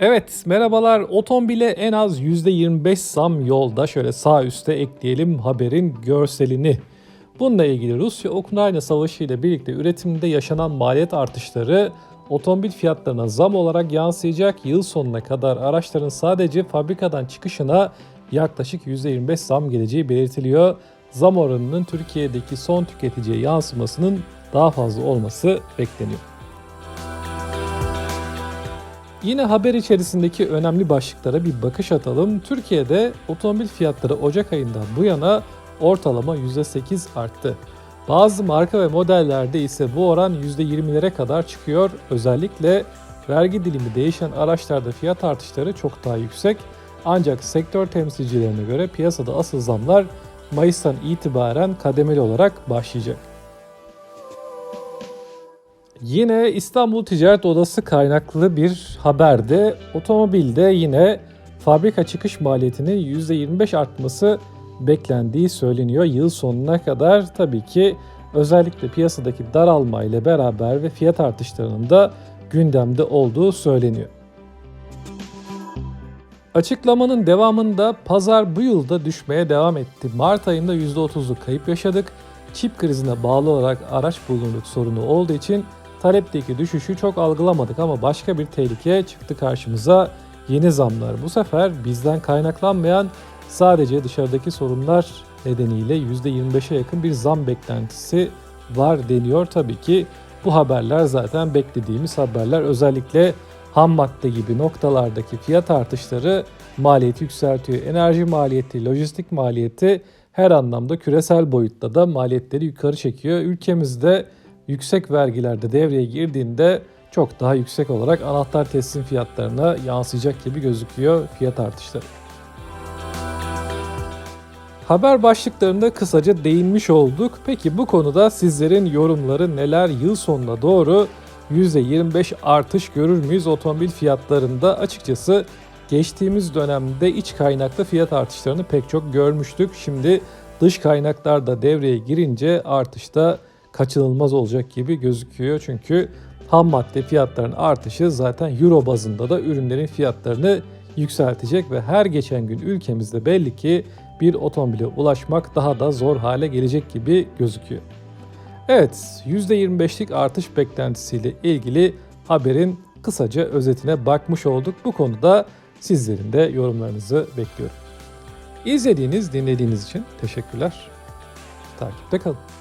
Evet, merhabalar. Otomobile en az %25 zam yolda. Şöyle sağ üstte ekleyelim haberin görselini. Bununla ilgili Rusya-Ukrayna savaşı ile birlikte üretimde yaşanan maliyet artışları otomobil fiyatlarına zam olarak yansıyacak. Yıl sonuna kadar araçların sadece fabrikadan çıkışına yaklaşık %25 zam geleceği belirtiliyor. Zam oranının Türkiye'deki son tüketiciye yansımasının daha fazla olması bekleniyor. Yine haber içerisindeki önemli başlıklara bir bakış atalım. Türkiye'de otomobil fiyatları Ocak ayından bu yana ortalama %8 arttı. Bazı marka ve modellerde ise bu oran %20'lere kadar çıkıyor. Özellikle vergi dilimi değişen araçlarda fiyat artışları çok daha yüksek. Ancak sektör temsilcilerine göre piyasada asıl zamlar Mayıs'tan itibaren kademeli olarak başlayacak. Yine İstanbul Ticaret Odası kaynaklı bir haberde otomobilde yine fabrika çıkış maliyetinin %25 artması beklendiği söyleniyor. Yıl sonuna kadar tabii ki özellikle piyasadaki daralma ile beraber ve fiyat artışlarının da gündemde olduğu söyleniyor. Açıklamanın devamında pazar bu yılda düşmeye devam etti. Mart ayında %30'luk kayıp yaşadık. Çip krizine bağlı olarak araç bulunurluk sorunu olduğu için talepteki düşüşü çok algılamadık ama başka bir tehlike çıktı karşımıza. Yeni zamlar bu sefer bizden kaynaklanmayan sadece dışarıdaki sorunlar nedeniyle %25'e yakın bir zam beklentisi var deniyor. Tabii ki bu haberler zaten beklediğimiz haberler. Özellikle ham madde gibi noktalardaki fiyat artışları maliyeti yükseltiyor. Enerji maliyeti, lojistik maliyeti her anlamda küresel boyutta da maliyetleri yukarı çekiyor. Ülkemizde yüksek vergilerde devreye girdiğinde çok daha yüksek olarak anahtar teslim fiyatlarına yansıyacak gibi gözüküyor fiyat artışları. Haber başlıklarında kısaca değinmiş olduk. Peki bu konuda sizlerin yorumları neler? Yıl sonuna doğru %25 artış görür müyüz otomobil fiyatlarında? Açıkçası geçtiğimiz dönemde iç kaynaklı fiyat artışlarını pek çok görmüştük. Şimdi dış kaynaklar da devreye girince artışta kaçınılmaz olacak gibi gözüküyor. Çünkü ham madde fiyatlarının artışı zaten euro bazında da ürünlerin fiyatlarını yükseltecek ve her geçen gün ülkemizde belli ki bir otomobile ulaşmak daha da zor hale gelecek gibi gözüküyor. Evet, %25'lik artış beklentisiyle ilgili haberin kısaca özetine bakmış olduk. Bu konuda sizlerin de yorumlarınızı bekliyorum. İzlediğiniz, dinlediğiniz için teşekkürler. Takipte kalın.